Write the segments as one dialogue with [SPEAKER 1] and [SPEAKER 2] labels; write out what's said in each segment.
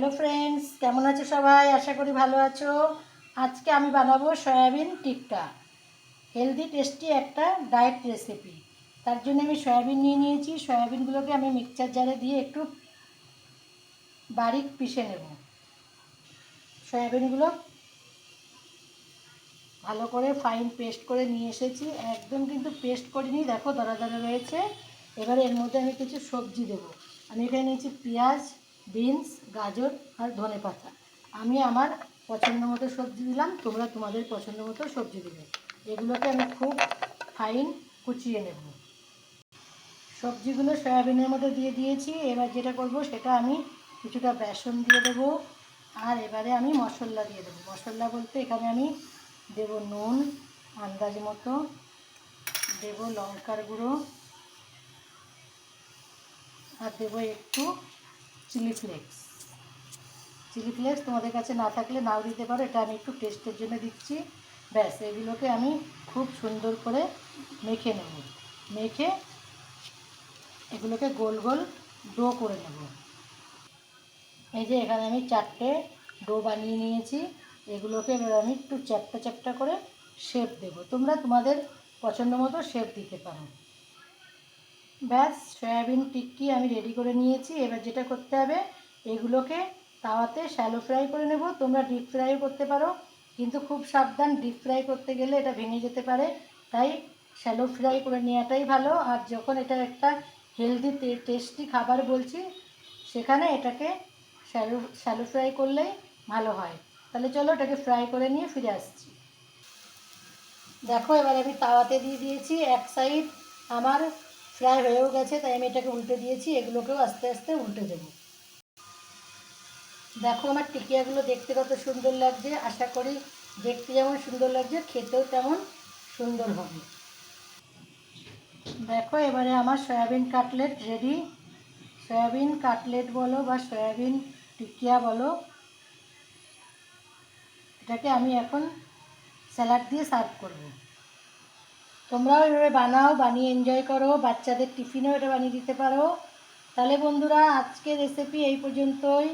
[SPEAKER 1] Hello friends কেমন আছো সবাই? আশা করি ভালো আছো। আজকে আমি বানাবো সয়াবিন টিক্কা। হেলদি টেস্টি একটা ডায়েট রেসিপি তার জন্য আমি সয়াবিন নিয়ে নিয়েছি। সয়াবিনগুলোকে আমি মিক্সচার জারে দিয়ে একটু বারিক পিষে নেব। সয়াবিনগুলো ভালো করে ফাইন পেস্ট করে নিয়ে এসেছি। একদম কিন্তু পেস্ট করিনি। দেখো দরা দরা রয়েছে। এবারে এর মধ্যে আমি কিছু সবজি দেবো। আমি এখানে নিয়েছি পেঁয়াজ বিনস, গাজর আর ধনে পাতা। আমি আমার পছন্দ মতো সবজি দিলাম, তোমরা তোমাদের পছন্দ মতো সবজি দেবে। এগুলোকে আমি খুব ফাইন কুচিয়ে নেব। সবজিগুলো সয়াবিনের মধ্যে দিয়ে দিয়েছি, এবার যেটা করব সেটা আমি কিছুটা বেসন দিয়ে দেবো, আর এবারে আমি মশলা দিয়ে দেবো। মশলা বলতে এখানে আমি দেব নুন, আন্দাজ মতো, দেব লঙ্কার গুঁড়ো, আর দেবো একটু চিলি ফ্লেক্স। চিলি ফ্লেক্স তোমাদের কাছে না থাকলে নাও দিতে পারো, এটা আমি একটু টেস্টের জন্য দিচ্ছি। ব্যাস, এগুলোকে আমি খুব সুন্দর করে মেখে নেব। মেখে এগুলোকে গোল গোল ডো করে নেব। এই যে এখানে আমি চারটে ডো বানিয়ে নিয়েছি। এগুলোকে এবার আমি একটু চ্যাপটা চ্যাপটা করে শেপ দেব। তোমরা তোমাদের পছন্দ মতো শেপ দিতে পারো। ব্যাস, সয়াবিন টিক্কি আমি রেডি করে নিয়েছি। এবার যেটা করতে হবে, এগুলোকে তাওয়াতে শ্যালো ফ্রাই করে নেব। তোমরা ডিপ ফ্রাইও করতে পারো, কিন্তু খুব সাবধান ডিপ ফ্রাই করতে গেলে এটা ভেঙে যেতে পারে। তাই শ্যালো ফ্রাই করে নেওয়াটাই ভালো। আর যখন এটা একটা হেলদি টেস্টি খাবার বলছি, সেখানে এটাকে শ্যালো শ্যালো ফ্রাই করলেই ভালো হয়। তাহলে চলো এটাকে ফ্রাই করে নিয়ে ফিরে আসছি। দেখো, এবার আমি তাওয়াতে দিয়ে দিয়েছি। এক সাইড আমার ফ্রাই হয়েও গেছে, তাই আমি এটাকে উল্টে দিয়েছি, এগুলোকেও আস্তে আস্তে উল্টে দেব। দেখো আমার টিকিয়াগুলো দেখতে কত সুন্দর লাগছে, আশা করি দেখতে যেমন সুন্দর লাগছে, খেতেও তেমন সুন্দর হবে। দেখো এবারে আমার soybean cutlet ready. Soybean cutlet বলো বা সয়াবিন টিকিয়া বলো, এটাকে আমি এখন স্যালাড দিয়ে সার্ভ করব। তোমরাও এভাবে বানাও, বানিয়ে এনজয় করো, বাচ্চাদের টিফিনও এটা বানিয়ে দিতে পারো। তাহলে বন্ধুরা আজকে রেসিপি এই পর্যন্তই।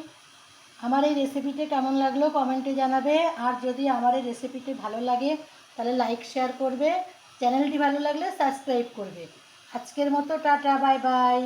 [SPEAKER 1] আমার এই রেসিপিটা কেমন লাগল কমেন্টে জানাবে। আর যদি আমার এই রেসিপিটি ভালো লাগে, তাহলে লাইক শেয়ার করবে। চ্যানেলটি ভালো লাগলে সাবস্ক্রাইব করবে। আজকের মতো টাটা বাই বাই